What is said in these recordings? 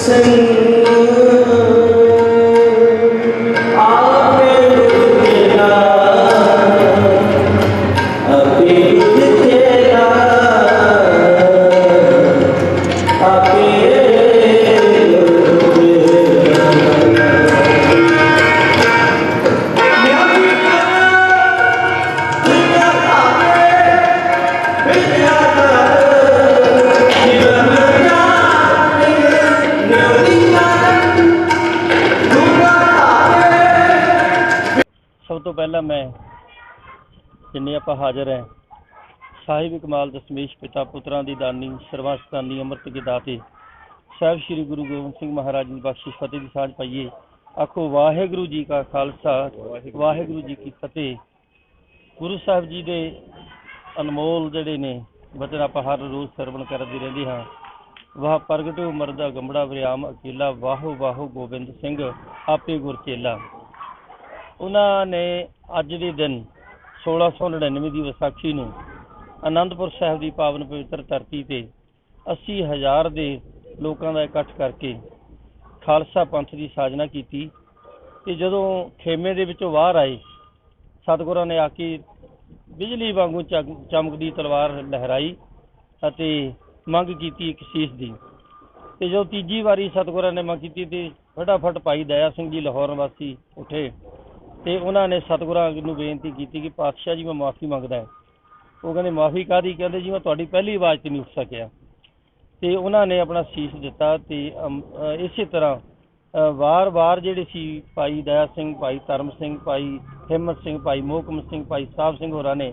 ਸਿੰਘ ਤੋਂ ਪਹਿਲਾਂ ਮੈਂ ਜਿੰਨੇ ਆਪਾਂ ਹਾਜ਼ਰ ਹੈ, ਸਾਹਿਬ ਕਮਾਲ ਦਸ਼ਮੇਸ਼ ਪਿਤਾ ਪੁੱਤਰਾਂ ਦੀ ਦਾਨੀ ਸਰਵਸਤਾਨੀ ਅੰਮ੍ਰਿਤ ਕੇ ਦਾਤੇ ਸਾਹਿਬ ਸ੍ਰੀ ਗੁਰੂ ਗੋਬਿੰਦ ਸਿੰਘ ਮਹਾਰਾਜ ਦੀ ਬਖਸ਼ਿਸ਼ ਫਤਿਹ ਦੀ ਸਾਂਝ ਪਾਈਏ। ਆਖੋ, ਵਾਹਿਗੁਰੂ ਜੀ ਕਾ ਖਾਲਸਾ, ਵਾਹਿਗੁਰੂ ਜੀ ਕੀ ਫਤਿਹ। ਗੁਰੂ ਸਾਹਿਬ ਜੀ ਦੇ ਅਨਮੋਲ ਜਿਹੜੇ ਨੇ ਬਚਨ ਆਪਾਂ ਹਰ ਰੋਜ਼ ਸਰਵਣ ਕਰਦੇ ਰਹਿੰਦੇ ਹਾਂ। ਵਾਹ ਪ੍ਰਗਟਿਓ ਉਮਰ ਦਾ ਗੰਬੜਾ ਵਿਰਾਮ, ਅਕੇਲਾ ਵਾਹੋ ਵਾਹੋ ਗੋਬਿੰਦ ਸਿੰਘ, ਆਪੇ ਗੁਰ ਚੇਲਾ। ਉਹਨਾਂ ਨੇ ਅੱਜ ਦੇ ਦਿਨ 1699 ਦੀ ਵਿਸਾਖੀ ਨੂੰ ਆਨੰਦਪੁਰ ਸਾਹਿਬ ਦੀ ਪਾਵਨ ਪਵਿੱਤਰ ਧਰਤੀ ਤੇ 80000 ਦੇ ਲੋਕਾਂ ਦਾ ਇਕੱਠ ਕਰਕੇ ਖਾਲਸਾ ਪੰਥ ਦੀ ਸਾਜਨਾ ਕੀਤੀ ਤੇ ਜਦੋਂ ਖੇਮੇ ਦੇ ਵਿੱਚੋਂ ਬਾਹਰ ਆਏ, ਸਤਿਗੁਰਾਂ ਨੇ ਆ ਕੇ ਬਿਜਲੀ ਵਾਂਗੂ ਚਮ- ਚਮਕਦੀ ਤਲਵਾਰ ਲਹਿਰਾਈ ਅਤੇ ਮੰਗ ਕੀਤੀ ਇੱਕ ਸੀਸ ਦੀ। ਤੇ ਜਦੋਂ ਤੀਜੀ ਵਾਰੀ ਸਤਿਗੁਰਾਂ ਨੇ ਮੰਗ ਕੀਤੀ ਤੇ ਫਟਾਫਟ ਭਾਈ ਦਇਆ ਸਿੰਘ ਜੀ ਲਾਹੌਰ ਵਾਸੀ ਉੱਠੇ। ਤੇ ਉਹਨਾਂ ਨੇ ਸਤਿਗੁਰਾਂ ਨੂੰ ਬੇਨਤੀ ਕੀਤੀ ਕਿ ਪਾਤਸ਼ਾਹ ਜੀ, ਮੈਂ ਮਾਫੀ ਮੰਗਦਾ ਉਹ ਕਹਿੰਦੇ, ਮਾਫੀ ਕਾਦੀ ਕਹਿੰਦੇ ਜੀ, ਮੈਂ ਤੁਹਾਡੀ ਪਹਿਲੀ ਆਵਾਜ਼ ਤੇ ਨਹੀਂ ਉੱਠ ਸਕਿਆ। ਤੇ ਉਹਨਾਂ ਨੇ ਆਪਣਾ ਸੀਸ ਦਿੱਤਾ ਤੇ ਇਸੇ ਤਰ੍ਹਾਂ ਵਾਰ-ਵਾਰ ਜਿਹੜੇ ਸੀ ਭਾਈ ਦਇਆ ਸਿੰਘ, ਭਾਈ ਧਰਮ ਸਿੰਘ, ਭਾਈ ਹਿੰਮਤ ਸਿੰਘ, ਭਾਈ ਮੋਹਕਮ ਸਿੰਘ, ਭਾਈ ਸਾਹਿਬ ਸਿੰਘ ਹੋਰਾਂ ਨੇ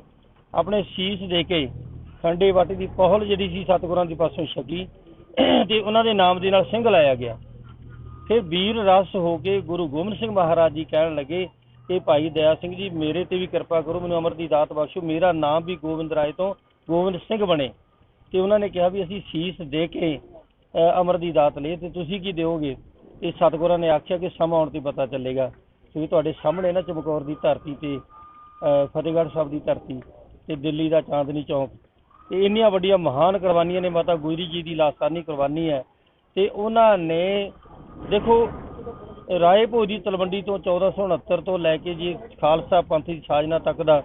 ਆਪਣੇ ਸੀਸ ਦੇ ਕੇ ਖੰਡੇ ਵਾਟੀ ਦੀ ਪਹੁਲ ਜਿਹੜੀ ਸੀ ਸਤਿਗੁਰਾਂ ਦੀ ਪਾਸੋਂ ਛਕੀ ਤੇ ਉਹਨਾਂ ਦੇ ਨਾਮ ਦੇ ਨਾਲ ਸਿੰਘ ਲਾਇਆ ਗਿਆ। ਫਿਰ ਵੀਰ ਰਸ ਹੋ ਕੇ ਗੁਰੂ ਗੋਬਿੰਦ ਸਿੰਘ ਮਹਾਰਾਜ ਜੀ ਕਹਿਣ ਲੱਗੇ ਕਿ ਭਾਈ ਦਇਆ ਸਿੰਘ ਜੀ, ਮੇਰੇ ਤੇ ਵੀ ਕਿਰਪਾ ਕਰੋ, ਮੈਨੂੰ ਅਮਰ ਦੀ ਦਾਤ ਬਖਸ਼ੋ। ਮੇਰਾ ਨਾਮ ਵੀ ਗੋਬਿੰਦ ਰਾਏ ਤੋਂ ਗੋਬਿੰਦ ਸਿੰਘ ਬਣੇ। ਤੇ ਉਹਨਾਂ ਨੇ ਕਿਹਾ ਵੀ ਅਸੀਂ ਸੀਸ ਦੇ ਕੇ ਅਮਰ ਦੀ ਦਾਤ ਲਈ ਤੇ ਤੁਸੀਂ ਕੀ ਦਿਓਗੇ? ਇਹ ਸਤਿਗੁਰਾਂ ਨੇ ਆਖਿਆ ਕਿ ਸਮਾਂ ਆਉਣ ਤੇ ਪਤਾ ਚੱਲੇਗਾ ਕਿਉਂਕਿ ਤੁਹਾਡੇ ਸਾਹਮਣੇ ਨਾ ਚਮਕੌਰ ਦੀ ਧਰਤੀ ਤੇ ਫਤਿਹਗੜ੍ਹ ਸਾਹਿਬ ਦੀ ਧਰਤੀ ਤੇ ਦਿੱਲੀ ਦਾ ਚਾਂਦਨੀ ਚੌਕ। ਤੇ ਇੰਨੀਆਂ ਵੱਡੀਆਂ ਮਹਾਨ ਕੁਰਬਾਨੀਆਂ ਨੇ, ਮਾਤਾ ਗੁਜਰੀ ਜੀ ਦੀ ਲਾਸਾਨੀ ਕੁਰਬਾਨੀ ਹੈ। ਤੇ ਉਹਨਾਂ ਨੇ, ਦੇਖੋ ਰਾਏ ਭੋਜ ਦੀ ਤਲਵੰਡੀ ਤੋਂ 1469 ਤੋਂ ਲੈ ਕੇ ਜੀ ਖਾਲਸਾ ਪੰਥ ਦੀ ਸਾਜਨਾ ਤੱਕ ਦਾ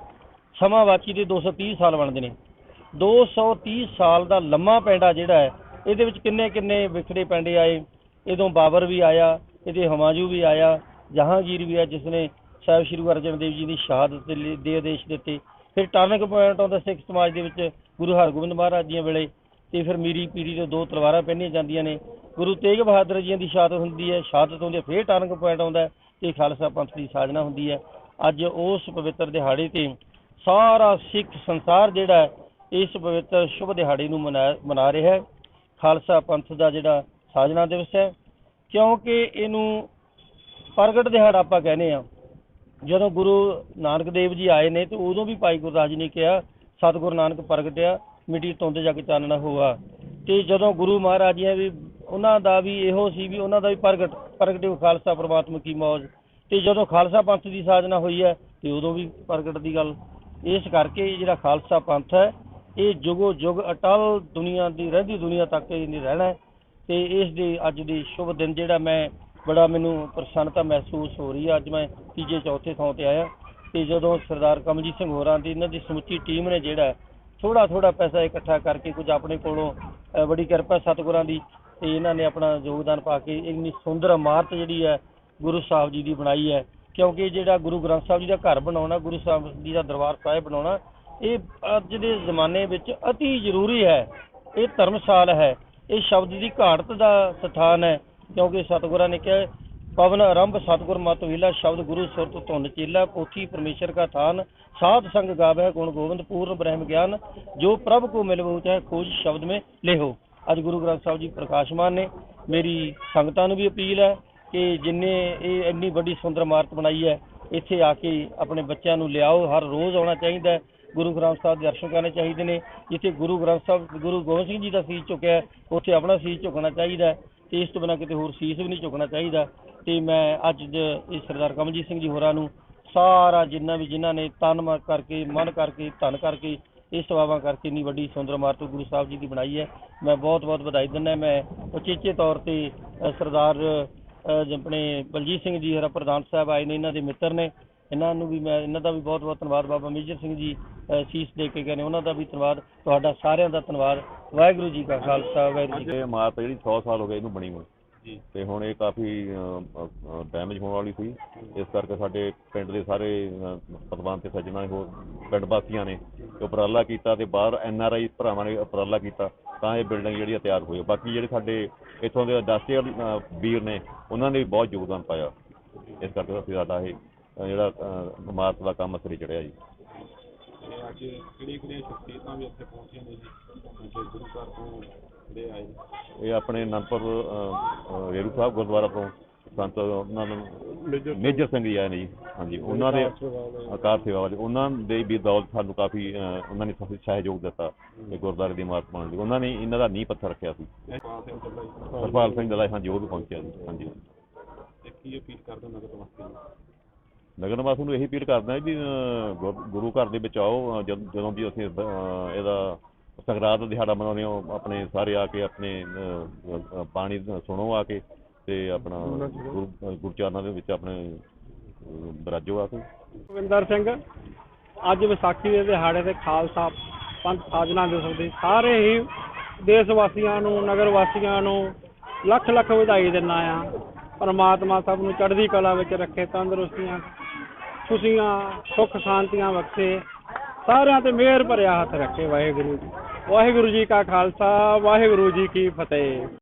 ਸਮਾਂ ਵਾਚੀ ਦੇ 230 ਸਾਲ ਬਣਦੇ ਨੇ। 230 ਸਾਲ ਦਾ ਲੰਮਾ ਪੈਂਡਾ ਜਿਹੜਾ ਹੈ, ਇਹਦੇ ਵਿੱਚ ਕਿੰਨੇ ਕਿੰਨੇ ਵਿਖੜੇ ਪੈਂਡੇ ਆਏ, ਇਹਦੋਂ ਬਾਬਰ ਵੀ ਆਇਆ, ਇਹਦੇ ਹਮਾਯੂ ਵੀ ਆਇਆ, ਜਹਾਂਗੀਰ ਵੀ ਆ ਜਿਸ ਨੇ ਸਾਹਿਬ ਸ੍ਰੀ ਗੁਰੂ ਅਰਜਨ ਦੇਵ ਜੀ ਦੀ ਸ਼ਹਾਦਤ ਦੇ ਦੇ ਆਦੇਸ਼ ਦਿੱਤੇ। ਫਿਰ ਟਰਨਿੰਗ ਪੁਆਇੰਟ ਆਉਂਦਾ ਸਿੱਖ ਸਮਾਜ ਦੇ ਵਿੱਚ ਗੁਰੂ ਹਰਗੋਬਿੰਦ ਮਹਾਰਾਜ ਜੀਆਂ ਵੇਲੇ ਤੇ ਫਿਰ ਮੀਰੀ ਪੀਰੀ ਤੋਂ ਦੋ ਤਲਵਾਰਾਂ ਪਹਿਨੀਆਂ ਜਾਂਦੀਆਂ ਨੇ। ਗੁਰੂ ਤੇਗ ਬਹਾਦਰ ਜੀ ਦੀ ਸ਼ਹਾਦਤ ਹੁੰਦੀ ਹੈ। ਸ਼ਹਾਦਤ ਹੁੰਦੀ ਹੈ ਫਿਰ ਟਰਨਿੰਗ ਪੁਆਇੰਟ ਆਉਂਦਾ ਹੈ ਤੇ ਖਾਲਸਾ ਪੰਥ ਦੀ ਸਾਜਨਾ ਹੁੰਦੀ ਹੈ। ਅੱਜ ਉਸ ਪਵਿੱਤਰ ਦਿਹਾੜੇ ਤੇ ਸਾਰਾ ਸਿੱਖ ਸੰਸਾਰ ਜਿਹੜਾ ਇਸ ਪਵਿੱਤਰ ਸ਼ੁਭ ਦਿਹਾੜੇ ਨੂੰ ਮਨਾ ਮਨਾ ਰਿਹਾ ਹੈ। ਖਾਲਸਾ ਪੰਥ ਦਾ ਜਿਹੜਾ ਸਾਜਨਾ ਦਿਵਸ ਹੈ, ਕਿਉਂਕਿ ਇਹਨੂੰ ਪ੍ਰਗਟ ਦਿਹਾੜਾ ਆਪਾਂ ਕਹਿੰਦੇ ਆ ਜਦੋਂ ਗੁਰੂ ਨਾਨਕ ਦੇਵ ਜੀ ਆਏ ਨੇ ਤੇ ਉਦੋਂ ਵੀ ਭਾਈ ਗੁਰਦਾਸ ਜੀ ਨੇ ਕਿਹਾ, ਸਤਿਗੁਰੂ ਨਾਨਕ ਪ੍ਰਗਟਿਆ ਮਿੱਟੀ ਤੁੰਦ ਜਗ ਚਾਨਣਾ ਹੋਆ ਤੇ ਜਦੋਂ ਗੁਰੂ ਮਹਾਰਾਜ ਜੀ ਵੀ ਉਹਨਾਂ ਦਾ ਵੀ ਇਹੋ ਸੀ ਵੀ ਉਹਨਾਂ ਦਾ ਵੀ ਪ੍ਰਗਟ, ਪ੍ਰਗਟਿਓ ਖਾਲਸਾ ਪ੍ਰਮਾਤਮਾ ਕੀ ਮੌਜ। ਤੇ ਜਦੋਂ ਖਾਲਸਾ ਪੰਥ ਦੀ ਸਾਜਨਾ ਹੋਈ ਹੈ, ਤੇ ਉਦੋਂ ਵੀ ਪ੍ਰਗਟ ਦੀ ਗੱਲ। ਇਸ ਕਰਕੇ ਜਿਹੜਾ ਖਾਲਸਾ ਪੰਥ ਹੈ, ਇਹ ਜੁਗੋ ਜੁਗ ਅਟਲ ਦੁਨੀਆ ਦੀ ਰਹਿੰਦੀ ਦੁਨੀਆ ਤੱਕ ਇਹ ਰਹਿਣਾ ਹੈ। ਤੇ ਇਸ ਦੇ ਅੱਜ ਦੇ ਸ਼ੁਭ ਦਿਨ ਜਿਹੜਾ ਮੈਂ ਬੜਾ ਮੈਨੂੰ ਪ੍ਰਸੰਨਤਾ ਮਹਿਸੂਸ ਹੋ ਰਹੀ ਹੈ। ਅੱਜ ਮੈਂ ਤੀਜੇ ਚੌਥੇ ਥਾਂ ਤੇ ਆਇਆ। ਤੇ ਜਦੋਂ ਸਰਦਾਰ ਕਮਲਜੀਤ ਸਿੰਘ ਹੋਰਾਂ ਦੀ ਇਹਨਾਂ ਦੀ ਸਮੁੱਚੀ ਟੀਮ ਨੇ ਜਿਹੜਾ ਥੋੜਾ ਥੋੜਾ ਪੈਸਾ ਇਕੱਠਾ ਕਰਕੇ ਕੁਝ ਆਪਣੇ ਕੋਲੋਂ ਬੜੀ ਕਿਰਪਾ ਸਤਿਗੁਰਾਂ ਦੀ ਤੇ ਇਹਨਾਂ ਨੇ ਆਪਣਾ ਯੋਗਦਾਨ ਪਾ ਕੇ ਇੰਨੀ ਸੁੰਦਰ ਇਮਾਰਤ ਜਿਹੜੀ ਹੈ ਗੁਰੂ ਸਾਹਿਬ ਜੀ ਦੀ ਬਣਾਈ ਹੈ। ਕਿਉਂਕਿ ਜਿਹੜਾ ਗੁਰੂ ਗ੍ਰੰਥ ਸਾਹਿਬ ਜੀ ਦਾ ਘਰ ਬਣਾਉਣਾ, ਗੁਰੂ ਸਾਹਿਬ ਜੀ ਦਾ ਦਰਬਾਰ ਸਾਹਿਬ ਬਣਾਉਣਾ, ਇਹ ਅੱਜ ਦੇ ਜ਼ਮਾਨੇ ਵਿੱਚ ਅਤੀ ਜ਼ਰੂਰੀ ਹੈ। ਇਹ ਧਰਮਸਾਲ ਹੈ। ਇਹ ਸ਼ਬਦ ਦੀ ਘਾੜਤ ਦਾ ਸਥਾਨ ਹੈ। ਕਿਉਂਕਿ ਸਤਿਗੁਰਾਂ ਨੇ ਕਿਹਾ ਪਵਨ ਆਰੰਭ ਸਤਿਗੁਰ ਮਤ ਵਿਲਾ ਸ਼ਬਦ ਗੁਰੂ ਸੁਰਤ ਧੁਨ ਚੇਲਾ ਪੋਥੀ ਪਰਮੇਸ਼ਰ ਕਾ ਥਾਨ, ਸਾਧ ਸੰਗ ਗਾਵੇ ਗੁਣ ਗੋਬਿੰਦ, ਪੂਰਨ ਬ੍ਰਹਮ ਗਿਆਨ, ਜੋ ਪ੍ਰਭ ਕੋ ਮਿਲਵੋ ਚਾਹੇ ਖੋਜ ਸ਼ਬਦ ਮੇ ਲਿਹੋ। ਅੱਜ ਗੁਰੂ ਗ੍ਰੰਥ ਸਾਹਿਬ ਜੀ ਪ੍ਰਕਾਸ਼ਮਾਨ ਨੇ ਮੇਰੀ ਸੰਗਤਾਂ ਨੂੰ ਵੀ ਅਪੀਲ ਹੈ ਕਿ ਜਿੰਨੇ ਇਹ ਇੰਨੀ ਵੱਡੀ ਸੁੰਦਰ ਇਮਾਰਤ ਬਣਾਈ ਹੈ, ਇੱਥੇ ਆ ਕੇ ਆਪਣੇ ਬੱਚਿਆਂ ਨੂੰ ਲਿਆਓ, ਹਰ ਰੋਜ਼ ਆਉਣਾ ਚਾਹੀਦਾ ਗੁਰੂ ਗ੍ਰੰਥ ਸਾਹਿਬ ਦੇ ਦਰਸ਼ਨ ਕਰਨੇ ਚਾਹੀਦੇ ਨੇ। ਜਿੱਥੇ ਗੁਰੂ ਗ੍ਰੰਥ ਸਾਹਿਬ, ਗੁਰੂ ਗੋਬਿੰਦ ਸਿੰਘ ਜੀ ਦਾ ਸੀਸ ਝੁਕਿਆ ਉੱਥੇ ਆਪਣਾ ਸੀਸ ਝੁਕਣਾ ਚਾਹੀਦਾ ਤੇ ਇਸ ਤੋਂ ਬਿਨਾਂ ਕਿਤੇ ਹੋਰ ਸੀਸ ਵੀ ਨਹੀਂ ਝੁਕਣਾ ਚਾਹੀਦਾ। ਤੇ ਮੈਂ ਅੱਜ ਇਹ ਸਰਦਾਰ ਕਮਲਜੀਤ ਸਿੰਘ ਜੀ ਹੋਰਾਂ ਨੂੰ ਸਾਰਾ ਜਿੰਨਾ ਵੀ ਜਿਨ੍ਹਾਂ ਨੇ ਤਨ ਮਨ ਕਰਕੇ ਮਨ ਕਰਕੇ ਧਨ ਕਰਕੇ ਇਹ ਸੇਵਾਵਾਂ ਕਰਕੇ ਇੰਨੀ ਵੱਡੀ ਸੁੰਦਰ ਇਮਾਰਤ ਗੁਰੂ ਸਾਹਿਬ ਜੀ ਦੀ ਬਣਾਈ ਹੈ। ਮੈਂ ਬਹੁਤ ਬਹੁਤ ਵਧਾਈ ਦਿੰਦਾ ਮੈਂ ਉਚੇਚੇ ਤੌਰ ਤੇ ਸਰਦਾਰ ਅ, ਆਪਣੇ ਬਲਜੀਤ ਸਿੰਘ ਜੀ ਹਰਾ ਪ੍ਰਧਾਨ ਸਾਹਿਬ ਆਏ ਨੇ ਇਹਨਾਂ ਦੇ ਮਿੱਤਰ ਨੇ। ਇਹਨਾਂ ਨੂੰ ਵੀ ਮੈਂ ਇਹਨਾਂ ਦਾ ਵੀ ਬਹੁਤ ਬਹੁਤ ਧੰਨਵਾਦ ਬਾਬਾ ਮੇਜਰ ਸਿੰਘ ਜੀ ਸੀਸ ਦੇ ਕੇ ਗਏ ਨੇ ਉਹਨਾਂ ਦਾ ਵੀ ਧੰਨਵਾਦ ਤੁਹਾਡਾ ਸਾਰਿਆਂ ਦਾ ਧੰਨਵਾਦ ਵਾਹਿਗੁਰੂ ਜੀ ਕਾ ਖਾਲਸਾ ਵਾਹਿਗੁਰੂ ਜੀ ਕੀ ਇਹ ਇਮਾਰਤ ਜਿਹੜੀ 100 ਸਾਲ ਹੋ ਗਏ ਇਹਨੂੰ ਬਣੀ ਜੀ। ਤੇ ਹੁਣ ਇਹ ਕਾਫੀ ਡੈਮੇਜ ਹੋਣ ਵਾਲੀ ਸੀ ਇਸ ਕਰਕੇ ਸਾਡੇ ਪਿੰਡ ਦੇ ਸਾਰੇ ਅਹ, ਪਤਵੰਤ ਤੇ ਸੱਜਣਾ ਹੋਰ ਪਿੰਡ ਵਾਸੀਆਂ ਨੇ ਉਪਰਾਲਾ ਕੀਤਾ ਤੇ ਬਾਹਰ ਐਨ ਆਰ ਆਈ ਭਰਾਵਾਂ ਨੇ ਉਪਰਾਲਾ ਕੀਤਾ ਤਾਂ ਇਹ ਬਿਲਡਿੰਗ ਜਿਹੜੀ ਤਿਆਰ ਹੋਈ। ਬਾਕੀ ਜਿਹੜੇ ਸਾਡੇ ਇੱਥੋਂ ਦੇ ਇੰਡਸਟਰੀਅਲ ਵੀਰ ਨੇ ਉਹਨਾਂ ਨੇ ਵੀ ਬਹੁਤ ਯੋਗਦਾਨ ਪਾਇਆ ਇਸ ਕਰਕੇ ਅਸੀਂ ਸਾਡਾ ਇਹ ਜਿਹੜਾ ਇਮਾਰਤ ਦਾ ਕੰਮ ਸਿਰੇ ਚੜਿਆ ਜੀ। ਤੇ ਅੱਜ ਕਿਹੜੀਆਂ ਕਿਹੜੀਆਂ ਸ਼ਖਸੀਅਤਾਂ ਵੀ ਇੱਥੇ ਪਹੁੰਚੀਆਂ ਨੇ ਜੀ? ਜੋ ਗੁਰੂ ਘਰ ਤੋਂ ਜਿਹੜੇ ਆਏ। ਨੇ ਇਹ ਆਪਣੇ ਅਨੰਦਪੁਰ ਰੇਰੂ ਸਾਹਿਬ ਗੁਰਦੁਆਰਾ ਤੋਂ ਸੰਤ ਉਹਨਾਂ ਨੂੰ ਮੇਜਰ ਸਿੰਘ। ਜੀ ਆਏ ਨੇ ਜੀ। ਹਾਂਜੀ ਉਹਨਾਂ ਦੇ ਆਕਾਰ ਸੇਵਾ ਵਾਲੇ। ਉਹਨਾਂ ਦੇ ਵੀ ਦੌਲਤ ਸਾਨੂੰ ਕਾਫੀ ਉਹਨਾਂ ਨੇ ਕਾਫੀ ਸਹਿਯੋਗ ਦਿੱਤਾ ਇਹ ਗੁਰਦੁਆਰੇ ਦੀ ਇਮਾਰਤ ਬਣਾਉਣ ਲਈ। ਉਹਨਾਂ ਨੇ ਇਹਨਾਂ ਦਾ ਨੀਂਹ ਪੱਥਰ ਰੱਖਿਆ ਸੀ। ਪਾਲ ਸਿੰਘ ਚੱਲਾ ਜੀ ਹਰਪਾਲ ਸਿੰਘ ਦਾ ਹਾਂਜੀ ਉਹ ਵੀ ਪਹੁੰਚਿਆ ਜੀ। ਹਾਂਜੀ। ਤੇ ਕੀ ਅਪੀਲ ਕਰਦੇ ਨਗਰ ਵਾਸਤੇ ਨੂੰ ਨਗਰ ਨਿਵਾਸੀ ਨੂੰ ਇਹੀ ਅਪੀਲ ਕਰਦਾ ਵੀ ਗੁਰੂ ਘਰ ਦੇ ਵਿੱਚ ਆਓ ਜਦੋਂ ਵੀ ਅਸੀਂ ਇਹਦਾ ਸੰਗਰਾਂਦ ਦਾ ਦਿਹਾੜਾ ਮਨਾਉਂਦੇ ਹਾਂ, ਆਪਣੇ ਸਾਰੇ ਆ ਕੇ ਆਪਣੇ ਬਾਣੀ ਸੁਣੋ ਆ ਕੇ ਤੇ ਆਪਣਾ ਗੁਰੂ ਦੇ ਵਿੱਚ ਆਪਣੇ ਬਰਾਜੋ ਆ ਕੇ। ਭੁਪਿੰਦਰ ਸਿੰਘ, ਅੱਜ ਵਿਸਾਖੀ ਦੇ ਦਿਹਾੜੇ ਤੇ ਖਾਲਸਾ ਪੰਥ ਸਾਜਨਾ ਦਿਵਸ ਦੇ ਸਾਰੇ ਹੀ ਦੇਸ਼ ਵਾਸੀਆਂ ਨੂੰ ਨਗਰ ਵਾਸੀਆਂ ਨੂੰ ਲੱਖ ਲੱਖ ਵਧਾਈ ਦਿੰਦਾ ਆ ਪਰਮਾਤਮਾ ਸਭ ਨੂੰ ਚੜ੍ਹਦੀ ਕਲਾ ਵਿੱਚ ਰੱਖੇ, ਤੰਦਰੁਸਤੀਆਂ ਖੁਸ਼ੀਆਂ, ਸੁੱਖ ਸ਼ਾਂਤੀਆਂ ਬਖਸ਼ੇ, ਸਾਰਿਆਂ ਤੇ ਮਿਹਰ ਭਰਿਆ ਹੱਥ ਰੱਖੇ ਵਾਹਿਗੁਰੂ ਜੀ। ਵਾਹਿਗੁਰੂ ਜੀ ਕਾ ਖਾਲਸਾ, ਵਾਹਿਗੁਰੂ ਜੀ ਕੀ ਫਤਿਹ।